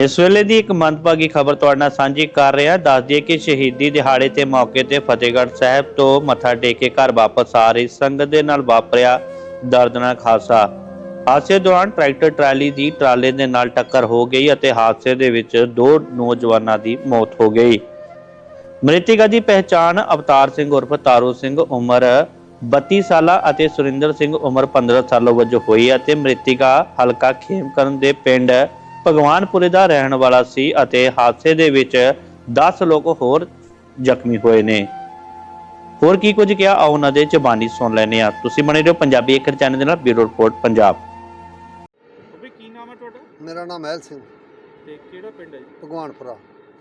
ਇਸ ਵੇਲੇ ਦੀ ਇੱਕ ਮੰਦਭਾਗੀ ਖਬਰ ਤੁਹਾਡੇ ਨਾਲ ਸਾਂਝੀ ਕਰ ਰਿਹਾ। ਦੱਸ ਦਈਏ ਕਿ ਸ਼ਹੀਦੀ ਦਿਹਾੜੇ ਤੇ ਮੌਕੇ ਤੇ ਫਤਿਹਗੜ੍ਹ ਸਾਹਿਬ ਤੋਂ ਮੱਥਾ ਟੇਕ ਕੇ ਘਰ ਵਾਪਸ ਆ ਰਹੀ ਸੰਗਤ ਦੇ ਨਾਲ ਵਾਪਰਿਆ ਦਰਦਨਾਕ ਹਾਦਸਾ। ਹਾਦਸੇ ਦੌਰਾਨ ਟਰੈਕਟਰ ਟਰਾਲੀ ਦੀ ਟਰਾਲੇ ਦੇ ਨਾਲ ਟੱਕਰ ਹੋ ਗਈ ਅਤੇ ਹਾਦਸੇ ਦੇ ਵਿੱਚ ਦੋ ਨੌਜਵਾਨਾਂ ਦੀ ਮੌਤ ਹੋ ਗਈ। ਮ੍ਰਿਤਿਕਾ ਦੀ ਪਹਿਚਾਣ ਅਵਤਾਰ ਸਿੰਘ ਉਰਫ ਤਾਰੂ ਸਿੰਘ ਉਮਰ 32 ਸਾਲਾ ਅਤੇ ਸੁਰਿੰਦਰ ਸਿੰਘ ਉਮਰ 15 ਸਾਲਾ ਵਜੋਂ ਹੋਈ ਅਤੇ ਮ੍ਰਿਤਿਕਾ ਹਲਕਾ ਖੇਮਕਰਨ ਦੇ ਪਿੰਡ ਭਗਵਾਨਪੁਰੇ ਦਾ ਰਹਿਣ ਵਾਲਾ ਸੀ ਅਤੇ ਹਾਦਸੇ ਦੇ ਵਿੱਚ 10 ਲੋਕ ਹੋਰ ਜ਼ਖਮੀ ਹੋਏ ਨੇ। ਹੋਰ ਕੀ ਕੁਝ ਕਿਹਾ? ਆਓ ਉਹਨਾਂ ਦੇ ਜ਼ਬਾਨੀ ਸੁਣ ਲੈਨੇ ਆ ਤੁਸੀਂ ਬਣੇ ਰਹੋ ਪੰਜਾਬੀ ਅੱਖਰ ਚੈਨਲ ਦੇ ਨਾਲ ਬਿਊਰੋ ਰਿਪੋਰਟ ਪੰਜਾਬ। ਵੀ ਕੀ ਨਾਮ ਹੈ ਤੁਹਾਡਾ? ਮੇਰਾ ਨਾਮ ਮਹਿਲ ਸਿੰਘ। ਤੇ ਕਿਹੜਾ ਪਿੰਡ ਹੈ ਜੀ? ਭਗਵਾਨਪੁਰਾ।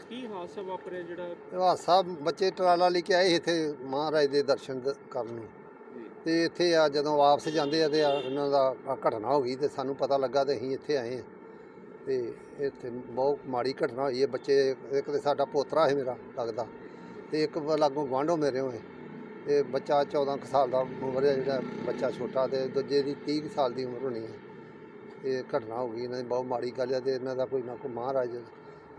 ਕੀ ਹਾਦਸਾ ਵਾਪਰਿਆ ਜਿਹੜਾ? ਬੱਚੇ ਟਰਾਲਾ ਲੈ ਕੇ ਆਏ ਇੱਥੇ ਮਹਾਰਾਜ ਦੇ ਦਰਸ਼ਨ ਦ- ਕਰਨ ਨੂੰ। ਤੇ ਇੱਥੇ ਆ ਜਦੋਂ ਵਾਪਸ ਜਾਂਦੇ ਆ ਤੇ ਆ ਇਹਨਾਂ ਦਾ ਘਟਨਾ ਹੋ ਗਈ ਤੇ ਸਾਨੂੰ ਪਤਾ ਲੱਗਾ ਤੇ ਅਸੀਂ ਇੱਥੇ ਆਏ ਆ ਤੇ ਇੱਥੇ ਬਹੁਤ ਮਾੜੀ ਘਟਨਾ ਹੋਈ ਹੈ। ਬੱਚੇ ਇੱਕ ਤੇ ਸਾਡਾ ਪੋਤਰਾ ਹੈ ਮੇਰਾ ਲੱਗਦਾ। ਤੇ ਇੱਕ ਲਾਗੋਂ ਗਵਾਂਢੋਂ ਮੇਰੇ ਹੋਏ। ਤੇ ਬੱਚਾ 14 ਕੁ ਸਾਲ ਦਾ ਉਮਰ ਹੈ ਜਿਹੜਾ ਬੱਚਾ ਛੋਟਾ ਤੇ ਦੂਜੇ ਦੀ 30 ਕੁ ਸਾਲ ਦੀ ਉਮਰ ਹੋਣੀ ਹੈ। ਇਹ ਘਟਨਾ ਹੋ ਗਈ ਇਹਨਾਂ ਦੀ ਬਹੁਤ ਮਾੜੀ ਗੱਲ ਹੈ ਤੇ ਇਹਨਾਂ ਦਾ ਕੋਈ ਨਾ ਕੋਈ ਮਹਾਰਾਜ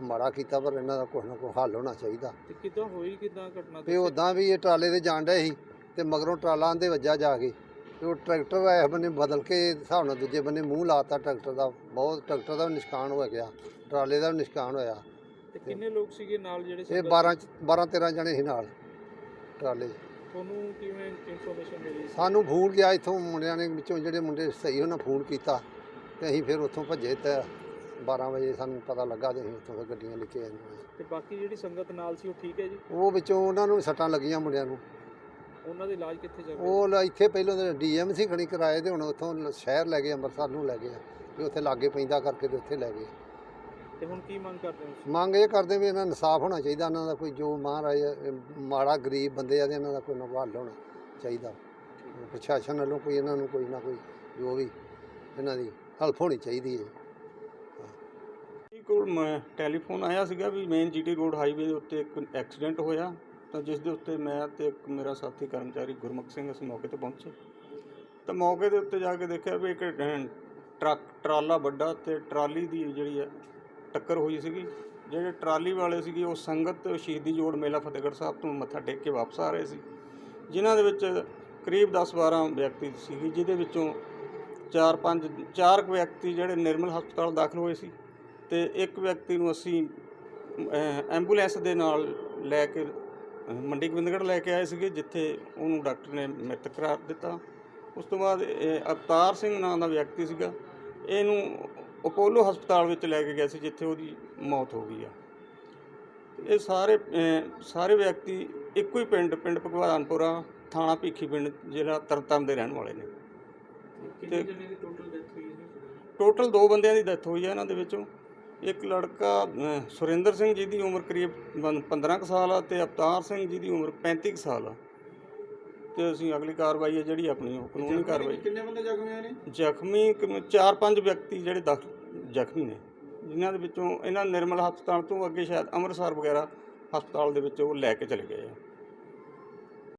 ਮਾੜਾ ਕੀਤਾ ਪਰ ਇਹਨਾਂ ਦਾ ਕੁਛ ਨਾ ਕੋਈ ਹੱਲ ਹੋਣਾ ਚਾਹੀਦਾ। ਤੇ ਕਿੱਦਾਂ ਹੋਈ ਕਿੱਦਾਂ ਘਟਨਾ ਤੇ ਉਦਾਂ ਵੀ ਇਹ ਟਰਾਲੇ ਤੇ ਜਾਣ ਡਏ ਸੀ ਤੇ ਮਗਰੋਂ ਟਰਾਲਾ ਆਂਦੇ ਵੱਜਾ ਜਾ ਕੇ। ਉਹ ਟਰੈਕਟਰ ਇਸ ਬੰਨੇ ਬਦਲ ਕੇ ਹਿਸਾਬ ਨਾਲ ਦੂਜੇ ਬੰਨੇ ਮੂੰਹ ਲਾਤਾ ਟਰੈਕਟਰ ਦਾ। ਬਹੁਤ ਟਰੈਕਟਰ ਦਾ ਨੁਕਸਾਨ ਹੋ ਗਿਆ ਟਰਾਲੇ ਦਾ ਨੁਕਸਾਨ ਹੋਇਆ। ਤੇ ਕਿੰਨੇ ਲੋਕ ਸੀਗੇ ਨਾਲ ਜਿਹੜੇ ਇਹ ਸੰਗਤ 12 12 13 ਜਣੇ ਸੀ ਨਾਲ ਟਰਾਲੇ। 'ਚ। ਤੁਹਾਨੂੰ ਕਿਵੇਂ ਇਨਫੋਰਮੇਸ਼ਨ ਮਿਲੀ? ਸਾਨੂੰ ਫੋਨ ਗਿਆ ਇੱਥੋਂ ਮੁੰਡਿਆਂ ਨੇ ਵਿੱਚੋਂ ਜਿਹੜੇ ਮੁੰਡੇ ਸਹੀ ਉਹਨਾਂ ਫੋਨ ਕੀਤਾ ਤੇ ਅਸੀਂ ਫਿਰ ਉੱਥੋਂ ਭੱਜੇ ਤੇ 12 ਵਜੇ ਸਾਨੂੰ ਪਤਾ ਲੱਗਾ ਤੇ ਅਸੀਂ ਉੱਥੋਂ ਫਿਰ ਗੱਡੀਆਂ ਲੈ ਕੇ ਆਏ। ਤੇ ਬਾਕੀ ਜਿਹੜੀ ਸੰਗਤ ਨਾਲ ਸੀ ਉਹ ਠੀਕ ਹੈ ਜੀ? ਉਹ ਵਿੱਚੋਂ ਉਹਨਾਂ ਨੂੰ ਵੀ ਸੱਟਾਂ ਲੱਗੀਆਂ ਮੁੰਡਿਆਂ ਨੂੰ। ਉਹਨਾਂ ਦਾ ਇਲਾਜ ਕਿੱਥੇ ਰਿਹਾ? ਉਹ ਲ- ਇੱਥੇ ਪਹਿਲਾਂ ਤਾਂ ਡੀਐਮਸੀ ਖਣੀ ਕਰਾਏ ਤੇ ਹੁਣ ਉੱਥੋਂ ਲ- ਸ਼ਹਿਰ ਲੈ ਗਏ ਅੰਮ੍ਰਿਤਸਰ ਨੂੰ ਲੈ ਗਏ ਵੀ ਉੱਥੇ ਲਾਗੇ ਪੈਂਦਾ ਕਰਕੇ ਤੇ ਉੱਥੇ ਲੈ ਗਏ। ਤੇ ਹੁਣ ਕੀ ਮੰਗ ਕਰਦੇ ਹੋ ਤੁਸੀਂ? ਮੰਗ ਇਹ ਕਰਦੇ ਵੀ ਇਹਨਾਂ ਨੂੰ ਇਨਸਾਫ ਹੋਣਾ ਚਾਹੀਦਾ ਇਹਨਾਂ ਦਾ ਕੋਈ ਜੋ ਮਹਾਰਾਜ ਅਹ, ਮਾੜਾ ਗਰੀਬ ਬੰਦੇ ਆ ਤੇ ਇਹਨਾਂ ਦਾ ਕੋਈ ਨਾ ਕੋਈ ਹੱਲ ਹੋਣਾ ਚਾਹੀਦਾ। ਪ੍ਰਸ਼ਾਸਨ ਵੱਲੋਂ ਕੋਈ ਇਹਨਾਂ ਨੂੰ ਕੋਈ ਨਾ ਕੋਈ ਜੋ ਵੀ ਇਹਨਾਂ ਦੀ ਹੈਲਪ ਹੋਣੀ ਚਾਹੀਦੀ ਹੈ। ਜੀ ਕੋਲ ਮੈਂ ਟੈਲੀਫੋਨ ਆਇਆ ਸੀਗਾ ਵੀ ਮੇਨ ਜੀਟੀ ਰੋਡ ਹਾਈਵੇ ਦੇ ਉੱਤੇ ਇੱਕ ਐਕਸੀਡੈਂਟ ਹੋਇਆ। ਤਾਂ ਜਿਸ ਦੇ ਉੱਤੇ ਮੈਂ ਤੇ ਇੱਕ ਮੇਰਾ ਸਾਥੀ ਕਰਮਚਾਰੀ ਗੁਰਮੁਖ ਸਿੰਘ ਅਸੀਂ ਮੌਕੇ ਤੇ ਪਹੁੰਚੇ। ਤਾਂ ਮੌਕੇ ਦੇ ਉੱਤੇ ਜਾ ਕੇ ਦੇਖਿਆ ਵੀ ਇੱਕ ਟਰੱਕ, ਟਰਾਲਾ ਵੱਡਾ ਤੇ ਟਰਾਲੀ ਦੀ ਜਿਹੜੀ ਹੈ ਟੱਕਰ ਹੋਈ ਸੀਗੀ। ਜਿਹੜੇ ਟਰਾਲੀ ਵਾਲੇ ਸੀਗੇ ਉਹ ਸੰਗਤ ਸ਼ਹੀਦੀ ਜੋੜ ਮੇਲਾ ਫਤਿਹਗੜ੍ਹ ਸਾਹਿਬ ਤੋਂ ਮੱਥਾ ਟੇਕ ਕੇ ਵਾਪਸ ਆ ਰਹੇ ਸੀ। ਜਿਨ੍ਹਾਂ ਦੇ ਵਿੱਚ ਕਰੀਬ 10-12 ਵਿਅਕਤੀ ਸੀਗੇ, ਜਿਹਦੇ ਵਿੱਚੋਂ 4-5 ਚਾਰ ਕੁ ਵਿਅਕਤੀ ਜਿਹੜੇ ਨਿਰਮਲ ਹਸਪਤਾਲ ਦਾਖਲ ਹੋਏ ਸੀ ਤੇ ਇੱਕ ਵਿਅਕਤੀ ਨੂੰ ਅਸੀਂ ਐਂਬੂਲੈਂਸ ਦੇ ਨਾਲ ਲੈ ਕੇ ਮੰਡੀ ਗੋਬਿੰਦਗੜ੍ਹ ਲੈ ਕੇ ਆਏ ਸੀਗੇ ਜਿੱਥੇ ਉਹਨੂੰ ਡਾਕਟਰ ਨੇ ਮ੍ਰਿਤ ਕਰਾਰ ਦਿੱਤਾ। ਉਸ ਤੋਂ ਬਾਅਦ ਇਹ ਅਵਤਾਰ ਸਿੰਘ ਨਾਂ ਦਾ ਵਿਅਕਤੀ ਸੀਗਾ। ਇਹਨੂੰ ਅਪੋਲੋ ਹਸਪਤਾਲ ਵਿੱਚ ਲੈ ਕੇ ਗਏ ਸੀ ਜਿੱਥੇ ਉਹਦੀ ਮੌਤ ਹੋ ਗਈ ਆ। ਇਹ ਸਾਰੇ ਸਾਰੇ ਵਿਅਕਤੀ ਇੱਕੋ ਹੀ ਪਿੰਡ ਪਿੰਡ ਭਗਵਾਨਪੁਰਾ ਥਾਣਾ ਭੀਖੀ ਪਿੰਡ ਜ਼ਿਲ੍ਹਾ ਤਰਨਤਾਰਨ ਦੇ ਰਹਿਣ ਵਾਲੇ ਨੇ। ਕਿੰਨੇ ਜਣੇ ਦੀ ਟੋਟਲ ਡੈਥ ਹੋਈ ਹੈ? ਟੋਟਲ ਦੋ ਬੰਦਿਆਂ ਦੀ ਡੈਥ ਹੋਈ ਹੈ ਇਹਨਾਂ ਦੇ ਵਿੱਚੋਂ। ਇੱਕ ਲੜਕਾ ਸੁਰਿੰਦਰ ਸਿੰਘ ਜੀ ਦੀ ਉਮਰ ਕਰੀਬ ਬੰ- 15 ਕੁ ਸਾਲ ਆ ਤੇ ਅਵਤਾਰ ਸਿੰਘ ਜੀ ਦੀ ਉਮਰ 35 ਕੁ ਸਾਲ ਆ। ਤੇ ਅਸੀਂ ਅਗਲੀ ਕਾਰਵਾਈ ਹੈ ਜਿਹੜੀ ਆਪਣੀ ਉਹ ਕਾਨੂੰਨੀ ਕਾਰਵਾਈ। ਕਿੰਨੇ ਬੰਦੇ ਜ਼ਖਮੀ ਹੋਏ ਨੇ? ਜ਼ਖਮੀ ਚਾਰ ਪੰਜ ਵਿਅਕਤੀ ਜਿਹੜੇ ਜ਼ਖਮੀ ਨੇ ਜਿਨ੍ਹਾਂ ਦੇ ਵਿੱਚੋਂ ਇਹਨਾਂ ਨਿਰਮਲ ਹਸਪਤਾਲ ਤੋਂ ਅੱਗੇ ਸ਼ਾਇਦ ਅੰਮ੍ਰਿਤਸਰ ਵਗੈਰਾ ਹਸਪਤਾਲ ਦੇ ਵਿੱਚ ਉਹ ਲੈ ਕੇ ਚਲੇ ਗਏ ਆ।